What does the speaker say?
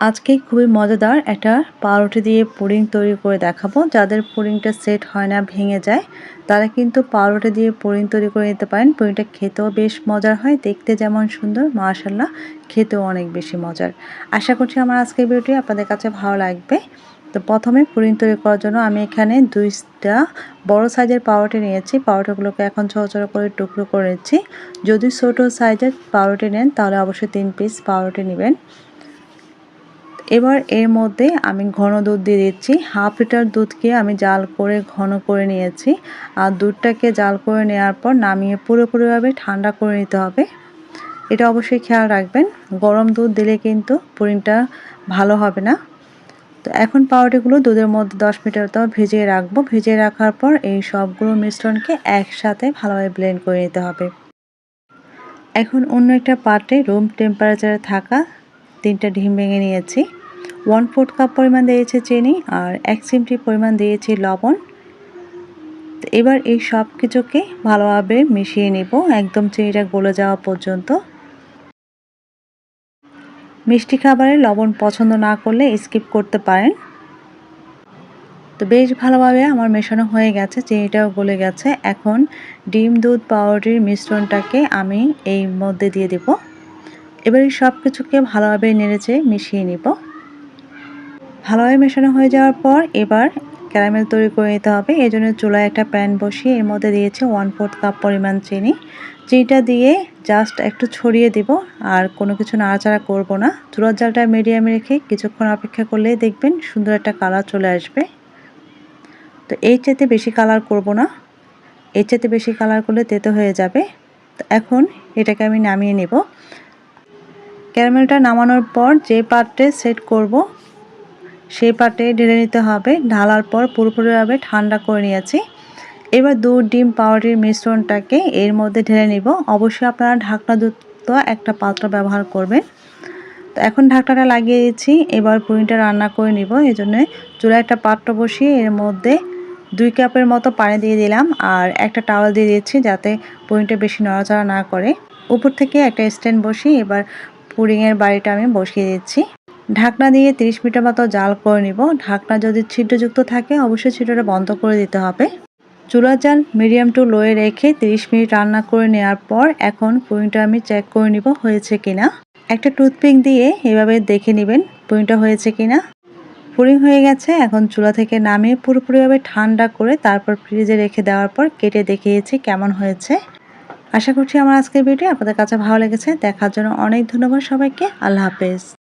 আজকে খুবই মজাদার একটা পাউরুটি দিয়ে পুডিং তৈরি করে দেখাবো। যাদের পুডিংটা সেট হয় না, ভেঙে যায়, তারা কিন্তু পাউরুটি দিয়ে পুডিং তৈরি করে নিতে পারেন। পুডিংটা খেতেও বেশ মজার হয়, দেখতে যেমন সুন্দর মাশাল্লাহ খেতেও অনেক বেশি মজার। আশা করছি আমার আজকের ভিডিওটি আপনাদের কাছে ভালো লাগবে। তো প্রথমে পুডিং তৈরি করার জন্য আমি এখানে দুইটা বড় সাইজের পাউরুটি নিয়েছি। পাউরুটিগুলোকে এখন ছোটো ছোটো করে টুকরো করেছি যদি ছোটো সাইজের পাউরুটি নেন, তাহলে অবশ্যই তিন পিস পাউরুটি নেবেন। এবার এর মধ্যে আমি ঘন দুধ দিয়ে দিচ্ছি। হাফ লিটার দুধকে আমি জাল করে ঘন করে নিয়েছি। আর দুধটাকে জাল করে নেওয়ার পর নামিয়ে পুরোপুরিভাবে ঠান্ডা করে নিতে হবে। এটা অবশ্যই খেয়াল রাখবেন। গরম দুধ দিলে কিন্তু পুরিংটা ভালো হবে না। তো এখন পাউরুটিগুলো দুধের মধ্যে দশ মিনিটের তো ভিজিয়ে রাখব। ভিজিয়ে রাখার পর এই সবগুলো মিশ্রণকে একসাথে ভালোভাবে ব্লেন্ড করে নিতে হবে। এখন অন্য একটা পাত্রে রুম টেম্পারেচারে থাকা তিনটা ডিম ভেঙে নিয়েছি। ওয়ান ফোর্থ কাপ পরিমাণ দিয়েছি চিনি আর এক চিমটি পরিমাণ দিয়েছি লবণ। এবার এই সব কিছুকে ভালোভাবে মিশিয়ে নেব, একদম চিনিটা গলে যাওয়া পর্যন্ত। মিষ্টি খাবারে লবণ পছন্দ না করলে স্কিপ করতে পারেন। তো বেশ ভালোভাবে আমার মেশানো হয়ে গেছে, চিনিটাও গলে গেছে। এখন ডিম দুধ পাউরুটির মিশ্রণটাকে আমি এই মধ্যে দিয়ে দেব। এবার এই সব কিছুকে ভালোভাবে নেড়েছে মিশিয়ে নিব। ভালোভাবে মেশানো হয়ে যাওয়ার পর এবার ক্যারামেল তৈরি করে নিতে হবে। এই জন্য চুলায় একটা প্যান বসিয়ে এর মধ্যে দিয়েছি ওয়ান ফোর্থ কাপ পরিমাণ চিনি। চিনিটা দিয়ে জাস্ট একটু ছড়িয়ে দিব আর কোনো কিছু নাড়াচাড়া করব না। চুলার জালটা মিডিয়ামে রেখে কিছুক্ষণ অপেক্ষা করলেই দেখবেন সুন্দর একটা কালার চলে আসবে। তো এই চাইতে বেশি কালার করব না। এর চাইতে বেশি কালার করলে তেতো হয়ে যাবে। তো এখন এটাকে আমি নামিয়ে নেব। ক্যারামেলটা নামানোর পর যে পাত্রে সেট করব সেই পাটে ঢেলে নিতে হবে। ঢালার পর পুরোপুরিভাবে ঠান্ডা করে নিয়েছি। এবার দুধ, ডিম, পাউরুটির মিশ্রণটাকে এর মধ্যে ঢেলে নিব। অবশ্যই আপনারা ঢাকনাযুক্ত একটা পাত্র ব্যবহার করবেন। তো এখন ঢাকনাটা লাগিয়ে দিচ্ছি। এবার পুরিটা রান্না করে নিব। এই জন্য চুলায় একটা পাত্র বসিয়ে এর মধ্যে দুই কাপের মতো পানি দিয়ে দিলাম আর একটা টাওয়াল দিয়ে দিচ্ছি যাতে পুরিটা বেশি নড়াচড়া না করে। উপর থেকে একটা স্ট্যান্ড বসিয়ে এবার পুরিংয়ের বাড়িটা আমি বসিয়ে দিচ্ছি। ঢাকনা দিয়ে 30 মিনিটের মতো জাল করে নিব। ঢাকনা যদি ছিদ্রযুক্ত থাকে, অবশ্যই ছিদ্রটা বন্ধ করে দিতে হবে। চুলার জাল মিডিয়াম টু লোয়ে রেখে 30 মিনিট রান্না করে নেওয়ার পর এখন পুরিংটা আমি চেক করে নিব হয়েছে কিনা। একটা টুথপিক দিয়ে এভাবে দেখে নেবেন পুরিংটা হয়েছে কিনা। পুরিং হয়ে গেছে, এখন চুলা থেকে নামিয়ে পুরোপুরিভাবে ঠান্ডা করে তারপর ফ্রিজে রেখে দেওয়ার পর কেটে দেখিয়েছি কেমন হয়েছে। আশা করছি আমার আজকের ভিডিও আপনাদের কাছে ভালো লেগেছে। দেখার জন্য অনেক ধন্যবাদ সবাইকে। আল্লাহ হাফেজ।